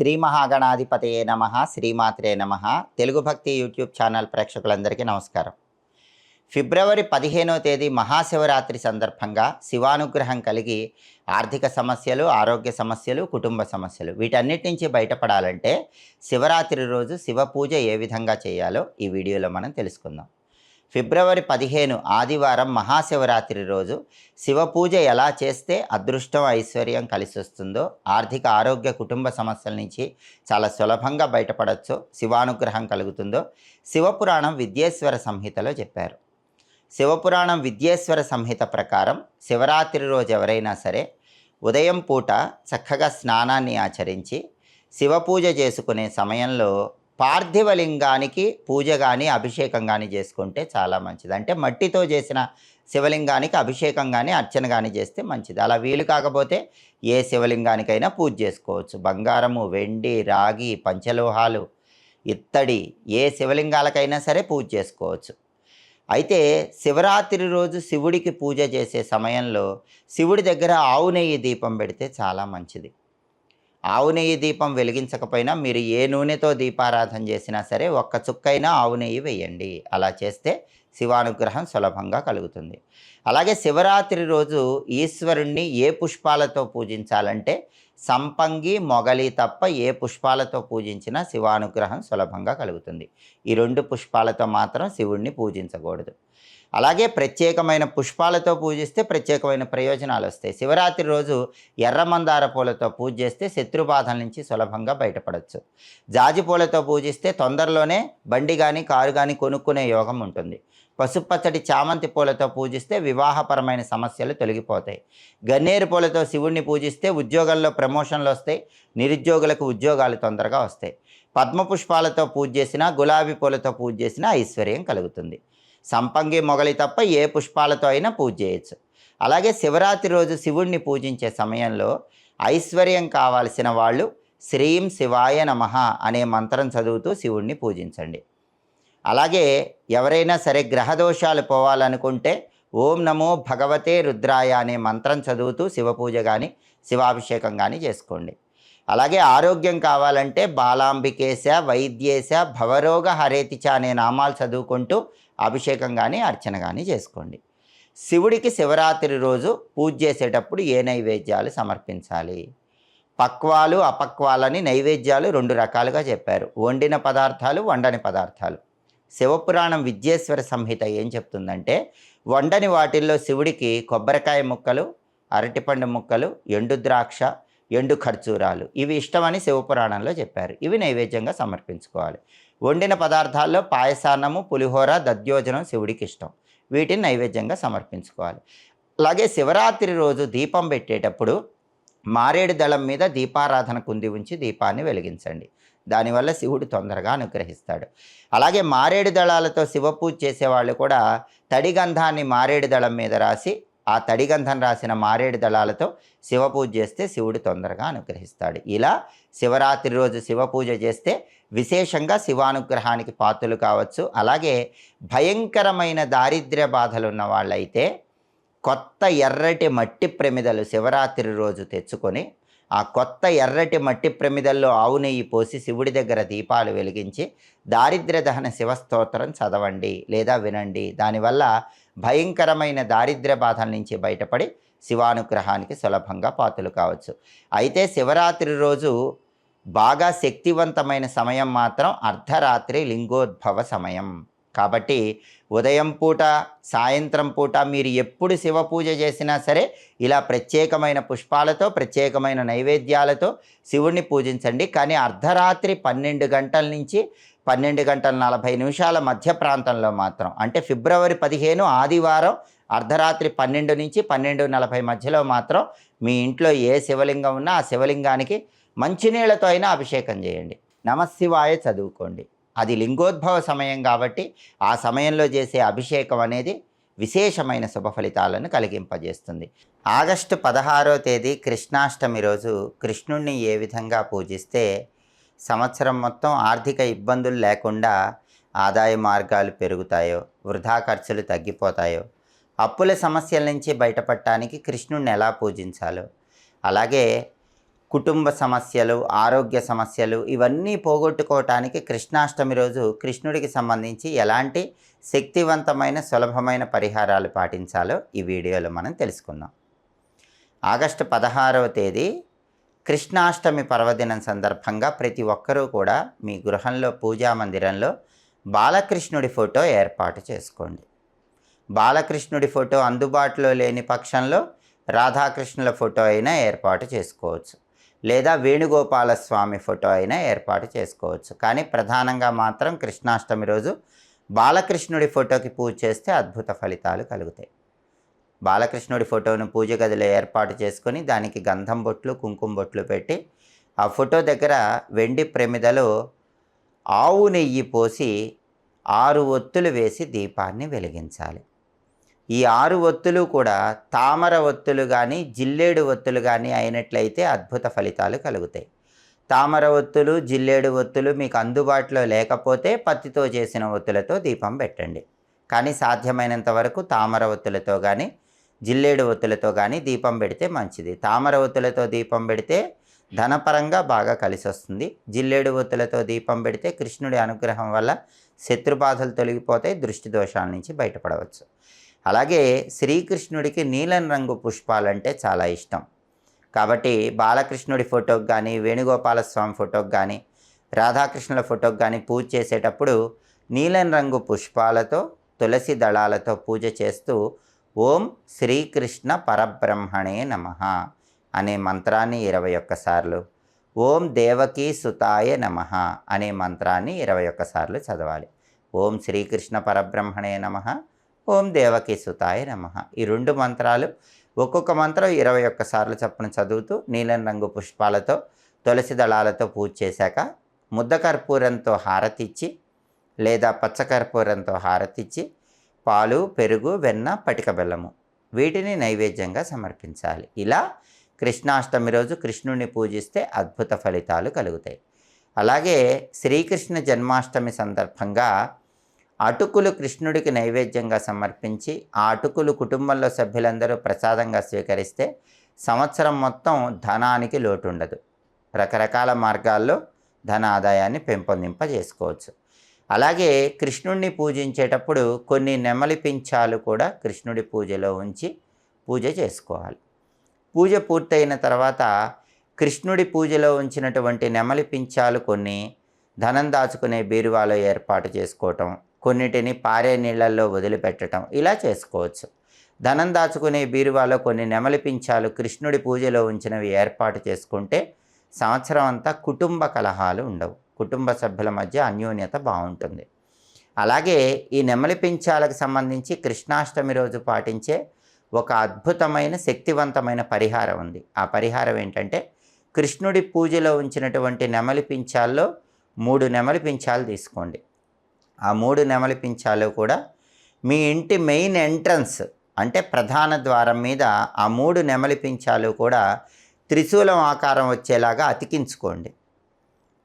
శ్రీ మహాగణాధిపతయే నమ శ్రీమాత్రే నమ. తెలుగు భక్తి యూట్యూబ్ ఛానల్ ప్రేక్షకులందరికీ నమస్కారం. ఫిబ్రవరి పదిహేనో తేదీ మహాశివరాత్రి సందర్భంగా శివానుగ్రహం కలిగి ఆర్థిక సమస్యలు ఆరోగ్య సమస్యలు కుటుంబ సమస్యలు వీటన్నిటి నుంచి బయటపడాలంటే శివరాత్రి రోజు శివ పూజ ఏ విధంగా చేయాలో ఈ వీడియోలో మనం తెలుసుకుందాం. ఫిబ్రవరి పదిహేను ఆదివారం మహాశివరాత్రి రోజు శివపూజ ఎలా చేస్తే అదృష్టం ఐశ్వర్యం కలిసి వస్తుందో ఆర్థిక ఆరోగ్య కుటుంబ సమస్యల నుంచి చాలా సులభంగా బయటపడచ్చో శివానుగ్రహం కలుగుతుందో శివపురాణం విద్యేశ్వర సంహితలో చెప్పారు. శివపురాణం విద్యేశ్వర సంహిత ప్రకారం శివరాత్రి రోజు ఎవరైనా సరే ఉదయం పూట చక్కగా స్నానాన్ని ఆచరించి శివపూజ చేసుకునే సమయంలో పార్థివలింగానికి పూజ కానీ అభిషేకం కానీ చేసుకుంటే చాలా మంచిది. అంటే మట్టితో చేసిన శివలింగానికి అభిషేకం కానీ అర్చన కానీ చేస్తే మంచిది. అలా వీలు కాకపోతే ఏ శివలింగానికైనా పూజ చేసుకోవచ్చు. బంగారము వెండి రాగి పంచలోహాలు ఇత్తడి ఏ శివలింగాలకైనా సరే పూజ చేసుకోవచ్చు. అయితే శివరాత్రి రోజు శివుడికి పూజ చేసే సమయంలో శివుడి దగ్గర ఆవు నెయ్యి దీపం పెడితే చాలా మంచిది. ఆవు నెయ్యి దీపం వెలిగించకపోయినా మీరు ఏ నూనెతో దీపారాధన చేసినా సరే ఒక్క చుక్కైనా ఆవు నెయ్యి వేయండి. అలా చేస్తే శివానుగ్రహం సులభంగా కలుగుతుంది. అలాగే శివరాత్రి రోజు ఈశ్వరుణ్ణి ఏ పుష్పాలతో పూజించాలంటే సంపంగి మొగలి తప్ప ఏ పుష్పాలతో పూజించినా శివానుగ్రహం సులభంగా కలుగుతుంది. ఈ రెండు పుష్పాలతో మాత్రం శివుణ్ణి పూజించకూడదు. అలాగే ప్రత్యేకమైన పుష్పాలతో పూజిస్తే ప్రత్యేకమైన ప్రయోజనాలు వస్తాయి. శివరాత్రి రోజు ఎర్రమందార పూలతో పూజ చేస్తే శత్రుబాధల నుంచి సులభంగా బయటపడవచ్చు జాజి పూలతో పూజిస్తే తొందరలోనే బండి కానీ కారు కానీ కొనుక్కునే యోగం ఉంటుంది. పసుపచ్చటి చామంతి పూలతో పూజిస్తే వివాహపరమైన సమస్యలు తొలగిపోతాయి. గన్నేరు పూలతో శివుణ్ణి పూజిస్తే ఉద్యోగంలో ప్రమోషన్లు వస్తాయి. నిరుద్యోగులకు ఉద్యోగాలు తొందరగా వస్తాయి. పద్మ పుష్పాలతో పూజ చేసినా గులాబీ పూలతో పూజ చేసినా ఐశ్వర్యం కలుగుతుంది. సంపంగి మొగలి తప్ప ఏ పుష్పాలతో అయినా పూజ చేయొచ్చు. అలాగే శివరాత్రి రోజు శివుణ్ణి పూజించే సమయంలో ఐశ్వర్యం కావాల్సిన వాళ్ళు శ్రీం శివాయ నమః అనే మంత్రం చదువుతూ శివుణ్ణి పూజించండి. అలాగే ఎవరైనా సరే గ్రహదోషాలు పోవాలనుకుంటే ఓం నమో భగవతే రుద్రాయ అనే మంత్రం చదువుతూ శివపూజ కానీ శివాభిషేకం కానీ చేసుకోండి. అలాగే ఆరోగ్యం కావాలంటే బాలాంబికేశ వైద్యేశ భవరోగ హరేతిచ అనే నామాలు చదువుకుంటూ అభిషేకం కానీ అర్చన కానీ చేసుకోండి. శివుడికి శివరాత్రి రోజు పూజ చేసేటప్పుడు ఏ నైవేద్యాలు సమర్పించాలి? పక్వాలు అపక్వాలని నైవేద్యాలు రెండు రకాలుగా చెప్పారు. వండిన పదార్థాలు వండని పదార్థాలు. శివపురాణం విద్యేశ్వర సంహిత ఏం చెప్తుందంటే వండని వాటిల్లో శివుడికి కొబ్బరికాయ ముక్కలు అరటిపండు ముక్కలు ఎండు ద్రాక్ష ఎండు ఖర్జూరాలు. ఇవి ఇష్టమని శివపురాణంలో చెప్పారు. ఇవి నైవేద్యంగా సమర్పించుకోవాలి. వండిన పదార్థాల్లో పాయసాన్నము పులిహోర దద్యోజనం శివుడికి ఇష్టం. వీటిని నైవేద్యంగా సమర్పించుకోవాలి. అలాగే శివరాత్రి రోజు దీపం పెట్టేటప్పుడు మారేడు దళం మీద దీపారాధన కుంది ఉంచి దీపాన్ని వెలిగించండి. దానివల్ల శివుడు తొందరగా అనుగ్రహిస్తాడు. అలాగే మారేడు దళాలతో శివపూజ చేసేవాళ్ళు కూడా తడిగంధాన్ని మారేడు దళం మీద రాసి ఆ తడిగంధం రాసిన మారేడు దళాలతో శివపూజ చేస్తే శివుడు తొందరగా అనుగ్రహిస్తాడు. ఇలా శివరాత్రి రోజు శివపూజ చేస్తే విశేషంగా శివానుగ్రహానికి పాత్రలు కావచ్చు. అలాగే భయంకరమైన దారిద్ర్య బాధలు ఉన్న వాళ్ళైతే కొత్త ఎర్రటి మట్టి ప్రమిదలు శివరాత్రి రోజు తెచ్చుకొని ఆ కొత్త ఎర్రటి మట్టి ప్రమిదల్లో ఆవు నెయ్యి పోసి శివుడి దగ్గర దీపాలు వెలిగించి దారిద్ర్య దహన శివస్తోత్రం చదవండి లేదా వినండి. దానివల్ల భయంకరమైన దారిద్ర్య బాధల నుంచి బయటపడి శివానుగ్రహానికి సులభంగా పాతులు కావచ్చు. అయితే శివరాత్రి రోజు బాగా శక్తివంతమైన సమయం మాత్రం అర్ధరాత్రి లింగోద్భవ సమయం. కాబట్టి ఉదయం పూట సాయంత్రం పూట మీరు ఎప్పుడు శివ పూజ చేసినా సరే ఇలా ప్రత్యేకమైన పుష్పాలతో ప్రత్యేకమైన నైవేద్యాలతో శివుణ్ణి పూజించండి. కానీ అర్ధరాత్రి పన్నెండు గంటల నుంచి పన్నెండు గంటల నలభై నిమిషాల మధ్య ప్రాంతంలో మాత్రం అంటే ఫిబ్రవరి పదిహేను ఆదివారం అర్ధరాత్రి పన్నెండు నుంచి పన్నెండు నలభై మధ్యలో మాత్రం మీ ఇంట్లో ఏ శివలింగం ఉన్నా ఆ శివలింగానికి మంచినీళ్ళతో అయినా అభిషేకం చేయండి. నమశివాయ చదువుకోండి. అది లింగోద్భవ సమయం కాబట్టి ఆ సమయంలో చేసే అభిషేకం అనేది విశేషమైన శుభ ఫలితాలను కలిగింపజేస్తుంది. ఆగస్టు పదహారో తేదీ కృష్ణాష్టమి రోజు కృష్ణుణ్ణి ఏ విధంగా పూజిస్తే సంవత్సరం మొత్తం ఆర్థిక ఇబ్బందులు లేకుండా ఆదాయ మార్గాలు పెరుగుతాయో వృధా ఖర్చులు తగ్గిపోతాయో అప్పుల సమస్యల నుంచి బయటపడటానికి కృష్ణుణ్ణి ఎలా పూజించాలో అలాగే కుటుంబ సమస్యలు ఆరోగ్య సమస్యలు ఇవన్నీ పోగొట్టుకోవటానికి కృష్ణాష్టమి రోజు కృష్ణుడికి సంబంధించి ఎలాంటి శక్తివంతమైన సులభమైన పరిహారాలు పాటించాలో ఈ వీడియోలో మనం తెలుసుకుందాం. ఆగస్టు పదహారవ తేదీ కృష్ణాష్టమి పర్వదినం సందర్భంగా ప్రతి ఒక్కరూ కూడా మీ గృహంలో పూజా మందిరంలో బాలకృష్ణుడి ఫోటో ఏర్పాటు చేసుకోండి. బాలకృష్ణుడి ఫోటో అందుబాటులో లేని పక్షంలో రాధాకృష్ణుల ఫోటో అయినా ఏర్పాటు చేసుకోవచ్చు. లేదా వేణుగోపాల స్వామి ఫోటో అయినా ఏర్పాటు చేసుకోవచ్చు. కానీ ప్రధానంగా మాత్రం కృష్ణాష్టమి రోజు బాలకృష్ణుడి ఫోటోకి పూజ చేస్తే అద్భుత ఫలితాలు కలుగుతాయి. బాలకృష్ణుడి ఫోటోను పూజ గదిలో ఏర్పాటు చేసుకొని దానికి గంధం బొట్లు కుంకుమ బొట్లు పెట్టి ఆ ఫోటో దగ్గర వెండి ప్రమిదలో ఆవు నెయ్యి పోసి ఆరు ఒత్తులు వేసి దీపాన్ని వెలిగించాలి. ఈ ఆరు ఒత్తులు కూడా తామర ఒత్తులు కానీ జిల్లేడు ఒత్తులు కానీ అయినట్లయితే అద్భుత ఫలితాలు కలుగుతాయి. తామర ఒత్తులు జిల్లేడు ఒత్తులు మీకు అందుబాటులో లేకపోతే పత్తితో చేసిన ఒత్తులతో దీపం పెట్టండి. కానీ సాధ్యమైనంత వరకు తామర ఒత్తులతో కానీ జిల్లేడు ఒత్తులతో కానీ దీపం పెడితే మంచిది. తామర ఒత్తులతో దీపం పెడితే ధనపరంగా బాగా కలిసి వస్తుంది. జిల్లేడు ఒత్తులతో దీపం పెడితే కృష్ణుడి అనుగ్రహం వల్ల శత్రుబాధలు తొలగిపోతాయి దృష్టి దోషాల నుంచి బయటపడవచ్చు. అలాగే శ్రీకృష్ణుడికి నీలం రంగు పుష్పాలంటే చాలా ఇష్టం. కాబట్టి బాలకృష్ణుడి ఫోటోకి కానీ వేణుగోపాల స్వామి ఫోటోకి కానీ రాధాకృష్ణుల ఫోటోకి కానీ పూజ చేసేటప్పుడు నీలం రంగు పుష్పాలతో తులసి దళాలతో పూజ చేస్తూ ఓం శ్రీకృష్ణ పరబ్రహ్మణే నమ అనే మంత్రాన్ని ఇరవై ఒక్కసార్లు ఓం దేవకీ సుతాయ నమ అనే మంత్రాన్ని ఇరవై ఒక్కసార్లు చదవాలి. ఓం శ్రీకృష్ణ పరబ్రహ్మణే నమ ఓం దేవకీ సుతాయ నమ. ఈ రెండు మంత్రాలు ఒక్కొక్క మంత్రం ఇరవై ఒక్కసార్లు చప్పున చదువుతూ నీలం రంగు పుష్పాలతో తులసి దళాలతో పూజ చేశాక ముద్ద కర్పూరంతో హారతిచ్చి లేదా పచ్చకర్పూరంతో హారతిచ్చి పాలు పెరుగు వెన్న పటిక బెల్లము వీటిని నైవేద్యంగా సమర్పించాలి. ఇలా కృష్ణాష్టమి రోజు కృష్ణుని పూజిస్తే అద్భుత ఫలితాలు కలుగుతాయి. అలాగే శ్రీకృష్ణ జన్మాష్టమి సందర్భంగా అటుకులు కృష్ణుడికి నైవేద్యంగా సమర్పించి ఆ అటుకులు కుటుంబంలో సభ్యులందరూ ప్రసాదంగా స్వీకరిస్తే సంవత్సరం మొత్తం ధనానికి లోటు ఉండదు రకరకాల మార్గాల్లో ధన ఆదాయాన్ని పెంపొందింపజేసుకోవచ్చు. అలాగే కృష్ణుడిని పూజించేటప్పుడు కొన్ని నెమలి పింఛాలు కూడా కృష్ణుడి పూజలో ఉంచి పూజ చేసుకోవాలి. పూజ పూర్తయిన తర్వాత కృష్ణుడి పూజలో ఉంచినటువంటి నెమలి పింఛాలు కొన్ని ధనం దాచుకునే బీరువాలో ఏర్పాటు చేసుకోవటం కొన్నిటిని పారే నీళ్ళల్లో వదిలిపెట్టడం ఇలా చేసుకోవచ్చు. ధనం దాచుకునే బీరువాలో కొన్ని నెమలి పింఛాలు కృష్ణుడి పూజలో ఉంచినవి ఏర్పాటు చేసుకుంటే సంవత్సరం అంతా కుటుంబ కలహాలు ఉండవు. కుటుంబ సభ్యుల మధ్య అన్యోన్యత బాగుంటుంది. అలాగే ఈ నెమలి పింఛాలకు సంబంధించి కృష్ణాష్టమి రోజు పాటించే ఒక అద్భుతమైన శక్తివంతమైన పరిహారం ఉంది. ఆ పరిహారం ఏంటంటే కృష్ణుడి పూజలో ఉంచినటువంటి నెమలి పింఛాల్లో మూడు నెమలి పింఛాలు తీసుకోండి. ఆ మూడు నెమలి పింఛాలు కూడా మీ ఇంటి మెయిన్ ఎంట్రన్స్ అంటే ప్రధాన ద్వారం మీద ఆ మూడు నెమలి పించాలు కూడా త్రిశూలం ఆకారం వచ్చేలాగా అతికించుకోండి.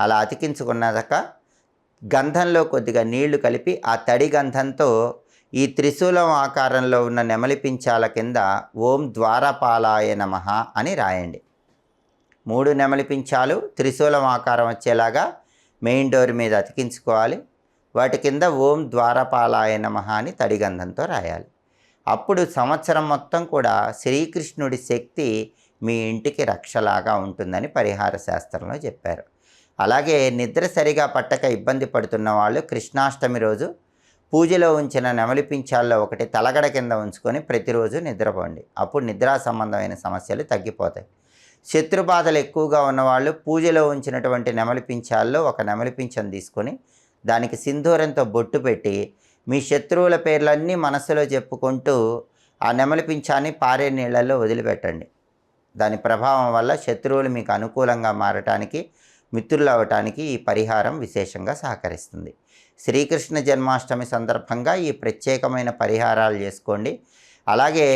అలా అతికించుకున్నాక గంధంలో కొద్దిగా నీళ్ళు కలిపి ఆ తడి గంధంతో ఈ త్రిశూలం ఆకారంలో ఉన్న నెమలి పించాల కింద ఓం ద్వారపాలాయ నమ అని రాయండి. మూడు నెమలి పించాలు త్రిశూలం ఆకారం వచ్చేలాగా మెయిన్ డోర్ మీద అతికించుకోవాలి. వాటి కింద ఓం ద్వారపాలాయ నమ అని తడిగంధంతో రాయాలి. అప్పుడు సంవత్సరం మొత్తం కూడా శ్రీకృష్ణుడి శక్తి మీ ఇంటికి రక్షలాగా ఉంటుందని పరిహార శాస్త్రంలో చెప్పారు. అలాగే నిద్ర సరిగా పట్టక ఇబ్బంది పడుతున్న వాళ్ళు కృష్ణాష్టమి రోజు పూజలో ఉంచిన నెమలి పింఛాల్లో ఒకటి తలగడ కింద ఉంచుకొని ప్రతిరోజు నిద్రపోండి. అప్పుడు నిద్రా సంబంధమైన సమస్యలు తగ్గిపోతాయి. శత్రు బాధలు ఎక్కువగా ఉన్నవాళ్ళు పూజలో ఉంచినటువంటి నెమలి పింఛాల్లో ఒక నెమలి పింఛను తీసుకొని దానికి సింధూరంతో బొట్టు పెట్టి మీ శత్రువుల పేర్లన్నీ మనసులో చెప్పుకుంటూ ఆ నెమలి పింఛాన్ని పారే నీళ్ళల్లో వదిలిపెట్టండి. దాని ప్రభావం వల్ల శత్రువులు మీకు అనుకూలంగా మారటానికి మిత్రులు అవటానికి ఈ పరిహారం విశేషంగా సహకరిస్తుంది. శ్రీకృష్ణ జన్మాష్టమి సందర్భంగా ఈ ప్రత్యేకమైన పరిహారాలు చేసుకోండి. అలాగే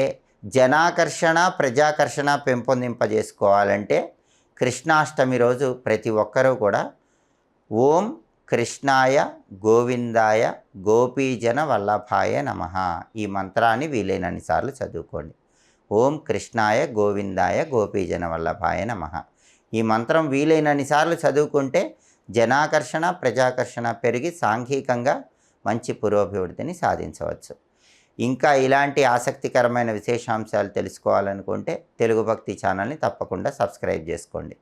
జనాకర్షణ ప్రజాకర్షణ పెంపొందింపజేసుకోవాలంటే కృష్ణాష్టమి రోజు ప్రతి ఒక్కరూ కూడా ఓం కృష్ణాయ గోవిందాయ గోపీజన వల్లభాయ నమ. ఈ మంత్రాన్ని వీలైనన్ని సార్లు చదువుకోండి. ఓం కృష్ణాయ గోవిందాయ గోపీజన వల్లభాయ నమ. ఈ మంత్రం వీలైనన్ని సార్లు చదువుకుంటే జనాకర్షణ ప్రజాకర్షణ పెరిగి సాంఘికంగా మంచి పురోభివృద్ధిని సాధించవచ్చు. ఇంకా ఇలాంటి ఆసక్తికరమైన విశేషాంశాలు తెలుసుకోవాలనుకుంటే తెలుగు భక్తి ఛానల్ని తప్పకుండా సబ్స్క్రైబ్ చేసుకోండి.